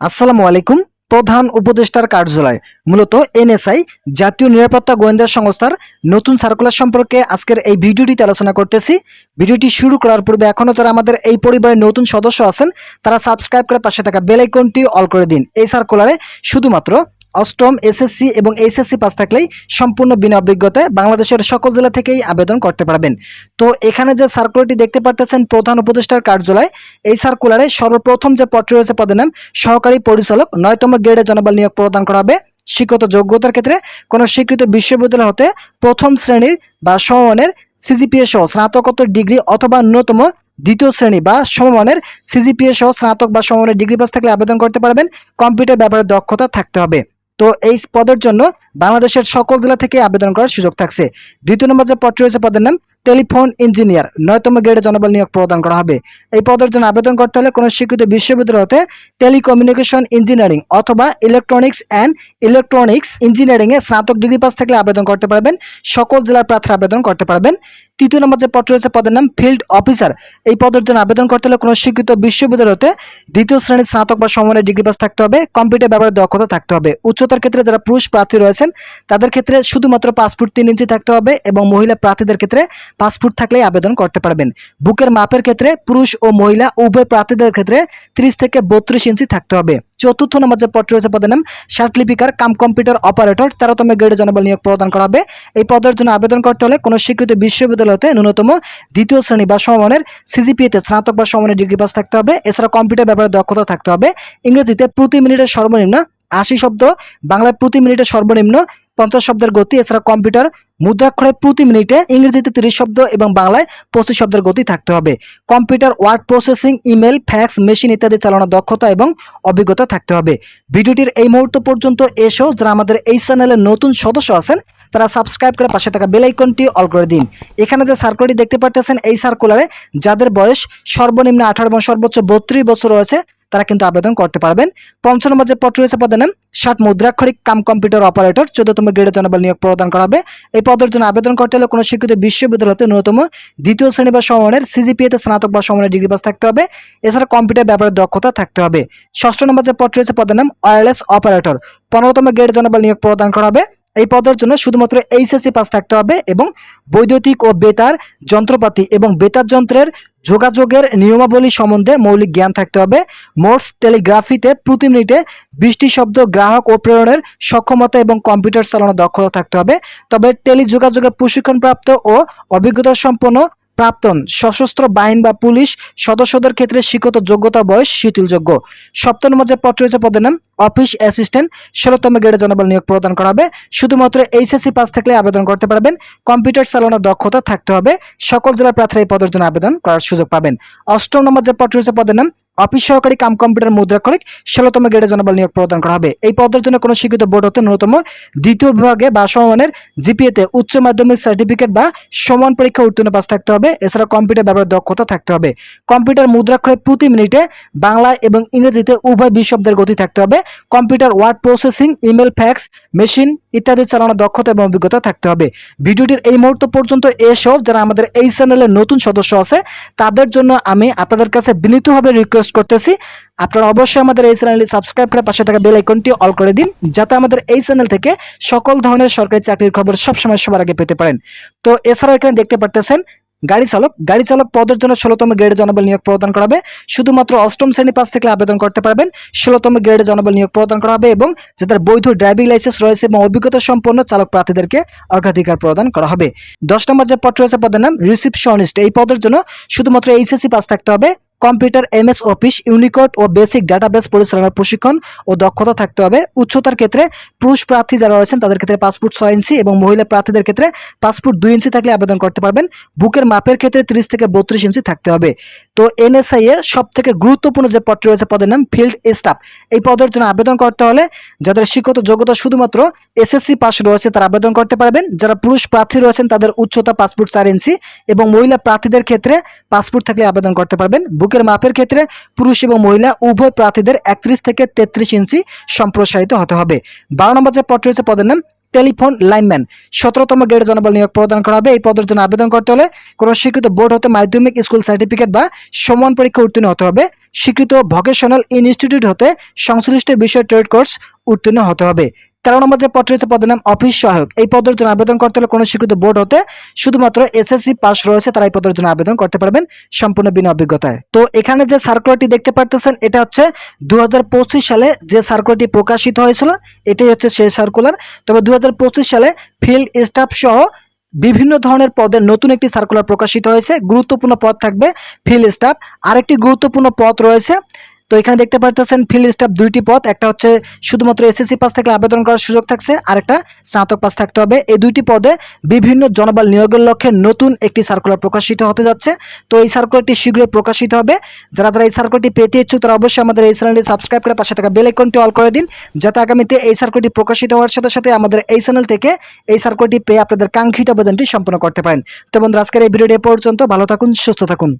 আসসালামু আলাইকুম। প্রধান উপদেষ্টার কার্যালয়, মূলত এনএসআই, জাতীয় নিরাপত্তা গোয়েন্দা সংস্থার নতুন সার্কুলার সম্পর্কে আজকের এই ভিডিওটিতে আলোচনা করতেছি। ভিডিওটি শুরু করার পূর্বে এখনও যারা আমাদের এই পরিবারের নতুন সদস্য আছেন, তারা সাবস্ক্রাইব করে পাশে থাকা বেল আইকনটি অল করে দিন। এই সার্কুলারে শুধুমাত্র অষ্টম এসএসসি এবং এইচএসসি পাস থাকলেই সম্পূর্ণ বিনা অভিজ্ঞতায় বাংলাদেশের সকল জেলা থেকেই আবেদন করতে পারবেন। তো এখানে যে সার্কুলারটি দেখতে পারতেছেন, প্রধান উপদেষ্টার কার্যালয়, এই সার্কুলারে সর্বপ্রথম যে পত্র রয়েছে পদের নাম, সহকারী পরিচালক, নয়তম গ্রেডে জনবল নিয়োগ প্রদান করা হবে। শিক্ষত যোগ্যতার ক্ষেত্রে কোনো স্বীকৃত বিশ্ববিদ্যালয় হতে প্রথম শ্রেণির বা সমমানের সিজিপিএ সহ স্নাতকোত্তর ডিগ্রি অথবা ন্যূনতম দ্বিতীয় শ্রেণি বা সমমানের সিজিপিএ সহ স্নাতক বা সমমানের ডিগ্রি পাস থাকলে আবেদন করতে পারবেন। কম্পিউটার ব্যাপারে দক্ষতা থাকতে হবে। তো এই পদের জন্য বাংলাদেশের সকল জেলা থেকে আবেদন করার সুযোগ থাকছে। দ্বিতীয় নম্বর যে পদটি রয়েছে, পদের নাম টেলিফোন ইঞ্জিনিয়ার। নয়তম গ্রেডে জনবল নিয়োগ প্রদান করা হবে। এই পদের জন্য আবেদন করতে হলে কোনো স্বীকৃত বিশ্ববিদ্যালয় হতে টেলিকমিউনিকেশন ইঞ্জিনিয়ারিং অথবা ইলেকট্রনিক্স অ্যান্ড ইলেকট্রনিক্স ইঞ্জিনিয়ারিং এ স্নাতক ডিগ্রি পাস থাকলে আবেদন করতে পারবেন। সকল জেলার প্রার্থীরা আবেদন করতে পারবেন। তৃতীয় নম্বর যে পদ রয়েছে, পদের নাম ফিল্ড অফিসার। এই পদের জন্য আবেদন করতে হলে কোনো স্বীকৃত বিশ্ববিদ্যালয় হতে দ্বিতীয় শ্রেণির স্নাতক বা সমমানের ডিগ্রি পাস থাকতে হবে। কম্পিউটার ব্যাপারে দক্ষতা থাকতে হবে। উচ্চতার ক্ষেত্রে যারা পুরুষ প্রার্থী রয়েছেন তাদের ক্ষেত্রে শুধুমাত্র পাসপোর্ট তিন ইঞ্চি থাকতে হবে এবং মহিলা প্রার্থীদের ক্ষেত্রে পাসপোর্ট থাকলেই আবেদন করতে পারবেন। বুকের মাপের ক্ষেত্রে পুরুষ ও মহিলা, উভয় প্রার্থীদের ক্ষেত্রে ত্রিশ থেকে বত্রিশ ইঞ্চি থাকতে হবে। চতুর্থ নম্বর যে পদ রয়েছে পদের নাম শার্টলিপিকার কাম কম্পিউটার অপারেটর, তেরোতম গ্রেডে জনবল নিয়োগ প্রদান করা হবে। এই পদের জন্য আবেদন করতে হলে কোনো স্বীকৃত বিশ্ববিদ্যালয় হতে ন্যূনতম দ্বিতীয় শ্রেণি বা সমমানের সিজিপিএতে স্নাতক বা সমমানের ডিগ্রি পাস থাকতে হবে। এছাড়া কম্পিউটার ব্যাপারে দক্ষতা থাকতে হবে। ইংরেজিতে প্রতি মিনিটে সর্বনিম্ন আশি শব্দ, বাংলায় প্রতি মিনিটে সর্বনিম্ন পঞ্চাশ শব্দের গতি, এছাড়া কম্পিউটার মুদ্রাক্ষরে প্রতি মিনিটে ইংরেজিতে তিরিশ শব্দ এবং বাংলায় পঁচিশ শব্দের গতি থাকতে হবে। Computer, word processing, email, fax, machine ইত্যাদি চালানোর দক্ষতা এবং অভিজ্ঞতা থাকতে হবে। ভিডিওটির এই মুহূর্ত পর্যন্ত এসেও যারা আমাদের এই চ্যানেলের নতুন সদস্য আছেন, তারা সাবস্ক্রাইব করে পাশে থাকা বেলাইকনটি অল করে দিন। এখানে যে সার্কুলারটি দেখতে পারতেছেন, এই সার্কুলারে যাদের বয়স সর্বনিম্ন আঠারো এবং সর্বোচ্চ বত্রিশ বছর রয়েছে তারা কিন্তু আবেদন করতে পারবেন। পঞ্চম নম্বর যে পদ রয়েছে পদের নাম, ষাট মুদ্রাক্ষরিক কাম কম্পিউটার অপারেটর, চোদ্দতম গ্রেডের জনবল নিয়োগ প্রদান করা হবে এই পদের জন্য আবেদন করতে হলে কোনো স্বীকৃত বিশ্ববিদ্যালয় হতে ন্যূনতম দ্বিতীয় শ্রেণি বা সমমানের সিজিপিএতে স্নাতক বা সমমানের ডিগ্রি পাস থাকতে হবে। এছাড়া কম্পিউটার ব্যাপারে দক্ষতা থাকতে হবে। ষষ্ঠ নম্বর যে পদ রয়েছে পদের নাম ওয়্যারলেস অপারেটর পনেরোতম গ্রেড জনবল নিয়োগ প্রদান করা হবে এই পদের জন্য শুধুমাত্র এইচএসসি পাস থাকতে হবে এবং বৈদ্যুতিক ও বেতার যন্ত্রপাতি এবং বেতার যন্ত্রের যোগাযোগের নিয়মাবলী সম্বন্ধে মৌলিক জ্ঞান থাকতে হবে। মোর্স টেলিগ্রাফিতে প্রতি মিনিটে বৃষ্টি শব্দ, গ্রাহক ও প্রেরণের সক্ষমতা এবং কম্পিউটার চালানোর দক্ষতা থাকতে হবে। তবে টেলিযোগাযোগে প্রশিক্ষণপ্রাপ্ত ও অভিজ্ঞতা সম্পন্ন প্রাক্তন সশস্ত্র বাহিনী বা পুলিশ সদস্যদের ক্ষেত্রে শিক্ষত যোগ্যতা বয়স শিথিলযোগ্য। সপ্তম নম্বর যে পদ রয়েছে পদের নাম অফিস অ্যাসিস্ট্যান্ট, ষোলোতম গ্রেডে জনবল নিয়োগ প্রদান করা হবে। শুধুমাত্র এইচএসসি পাস থাকলে আবেদন করতে পারবেন। কম্পিউটার চালানোর দক্ষতা থাকতে হবে। সকল জেলার প্রার্থীরা এই পদের জন্য আবেদন করার সুযোগ পাবেন। অষ্টম নম্বর যে পদ রয়েছে পদের নাম অফিস সহকারী কাম কম্পিউটার মুদ্রাক্ষরিক ষোলোতম গ্রেডে জনবল নিয়োগ প্রদান করা হবে। এই পদের জন্য কোনো স্বীকৃত বোর্ড হতে ন্যূনতম দ্বিতীয় বিভাগে বা সমমানের জিপিএতে উচ্চ মাধ্যমিক সার্টিফিকেট বা সমান পরীক্ষা উত্তীর্ণ পাস থাকতে হবে। এছাড়া কম্পিউটার ব্যাপারে দক্ষতা থাকতে হবে। কম্পিউটার মুদ্রাক্ষরে প্রতি মিনিটে বাংলা এবং ইংরেজিতে উভয় বিশ শব্দের গতি থাকতে হবে। Computer word processing, email, fax, machine ইত্যাদি চালানোর দক্ষতা এবং অভিজ্ঞতা থাকতে হবে। ভিডিওটির এই মুহূর্ত পর্যন্ত এসব যারা আমাদের এই চ্যানেলের নতুন সদস্য আছে, তাদের জন্য আমি আপনাদের কাছে বিনীতভাবে রিকোয়েস্ট করতেছি। আপনারা অবশ্যই আমাদের এই চ্যানেলটি সাবস্ক্রাইব করে পাশে থাকা বেল আইকনটি অল করে দিন, যাতে আমাদের এই চ্যানেল থেকে সকল ধরনের সরকারি চাকরির খবর সবসময় সবার আগে পেতে পারেন। তো এছাড়াও এখানে দেখতে পারতেছেন গাড়ি চালক গাড়ি চালক পদের জন্য ষোলোতম গ্রেড জনবল নিয়োগ প্রদান করা হবে শুধুমাত্র অষ্টম শ্রেণি পাস থেকে আবেদন করতে পারবেন। ষোলোতম গ্রেড জনবল নিয়োগ প্রদান করা হবে এবং যাদের বৈধ ড্রাইভিং লাইসেন্স রয়েছে এবং অভিজ্ঞতা সম্পন্ন চালক প্রার্থীদেরকে অগ্রাধিকার প্রদান করা হবে। দশ নম্বর যে পদ রয়েছে, পদের নাম রিসিপশনিস্ট। এই পদের জন্য শুধুমাত্র এইচএসসি পাস থাকতে হবে। কম্পিউটার, এমএস অফিস, ইউনিকোড ও বেসিক ডাটাবেস পরিচালনার প্রশিক্ষণ ও দক্ষতা থাকতে হবে। উচ্চতার ক্ষেত্রে পুরুষ প্রার্থী যারা রয়েছেন, তাদের ক্ষেত্রে পাসপোর্ট ছয় ইঞ্চি এবং মহিলা প্রার্থীদের ক্ষেত্রে পাসপোর্ট দুই ইঞ্চি থাকলে আবেদন করতে পারবেন। বুকের মাপের ক্ষেত্রে তিরিশ থেকে বত্রিশ ইঞ্চি থাকতে হবে। তো এনএসআই এ সব থেকে গুরুত্বপূর্ণ যে পদটি রয়েছে, পদের নাম ফিল্ড স্টাফ। এই পদের জন্য আবেদন করতে হলে যাদের শিক্ষত যোগ্যতা শুধুমাত্র এসএসসি পাস রয়েছে, তারা আবেদন করতে পারবেন। যারা পুরুষ প্রার্থী রয়েছেন, তাদের উচ্চতা পাসপোর্ট চার ইঞ্চি এবং মহিলা প্রার্থীদের ক্ষেত্রে পাসপোর্ট থাকলে আবেদন করতে পারবেন। বুকের মাপের ক্ষেত্রে পুরুষ এবং মহিলা উভয় প্রার্থীদের একত্রিশ থেকে তেত্রিশ ইঞ্চি সম্প্রসারিত হতে হবে। বারো নম্বর যে পদ রয়েছে, পদের নাম টেলিফোন লাইনম্যান। সতেরোতম গ্রেড জনবল নিয়োগ প্রদান করা হবে। এই পদের জন্য আবেদন করতে হলে কোনো স্বীকৃত বোর্ড হতে মাধ্যমিক স্কুল সার্টিফিকেট বা সমান পরীক্ষা উত্তীর্ণ হতে হবে। স্বীকৃত ভোকেশনাল ইনস্টিটিউট হতে সংশ্লিষ্ট বিষয় ট্রেড কোর্স উত্তীর্ণ হতে হবে। তেরো নম্বর যে পদ রয়েছে, পদের নাম অফিস সহায়ক। এই পদের জন্য আবেদন করতে হলে কোনো স্বীকৃত বোর্ড হতে শুধুমাত্র এসএসসি পাস রয়েছে, তারা এই পদের জন্য আবেদন করতে পারবেন সম্পূর্ণ বিনা অভিজ্ঞতায়। তো এখানে যে সার্কুলারটি দেখতে পারতেছেন, এটা হচ্ছে দু হাজার পঁচিশ সালে যে সার্কুলারটি প্রকাশিত হয়েছিল, এটাই হচ্ছে সেই সার্কুলার তবে দুই হাজার পঁচিশ সালে ফিল্ড স্টাফ সহ বিভিন্ন ধরনের পদের নতুন একটি সার্কুলার প্রকাশিত হয়েছে। গুরুত্বপূর্ণ পদ থাকবে ফিল্ড স্টাফ আরেকটি গুরুত্বপূর্ণ পদ রয়েছে তো এখানে দেখতে পারতেছেন ফিল্ড স্টাফ দুইটি পদ একটা হচ্ছে শুধুমাত্র এসএসসি পাস থেকে আবেদন করার সুযোগ থাকছে আর একটা স্নাতক পাস থাকতে হবে। এই দুইটি পদে বিভিন্ন জনবল নিয়োগের লক্ষ্যে নতুন একটি সার্কুলার প্রকাশিত হতে যাচ্ছে। তো এই সার্কুলারটি শীঘ্রই প্রকাশিত হবে। যারা যারা এই সার্কুলারটি পেতে ইচ্ছুক, তারা অবশ্যই আমাদের এই চ্যানেলটি সাবস্ক্রাইব করে পাশে থাকা বেল আইকনটি অল করে দিন, যাতে আগামীতে এই সার্কুলারটি প্রকাশিত হওয়ার সাথে সাথে আমাদের এই চ্যানেল থেকে এই সার্কুলারটি পেয়ে আপনাদের কাঙ্ক্ষিত আবেদনটি সম্পন্ন করতে পারেন। তো বন্ধুরা, আজকের এই ভিডিওটি পর্যন্ত। ভালো থাকুন, সুস্থ থাকুন।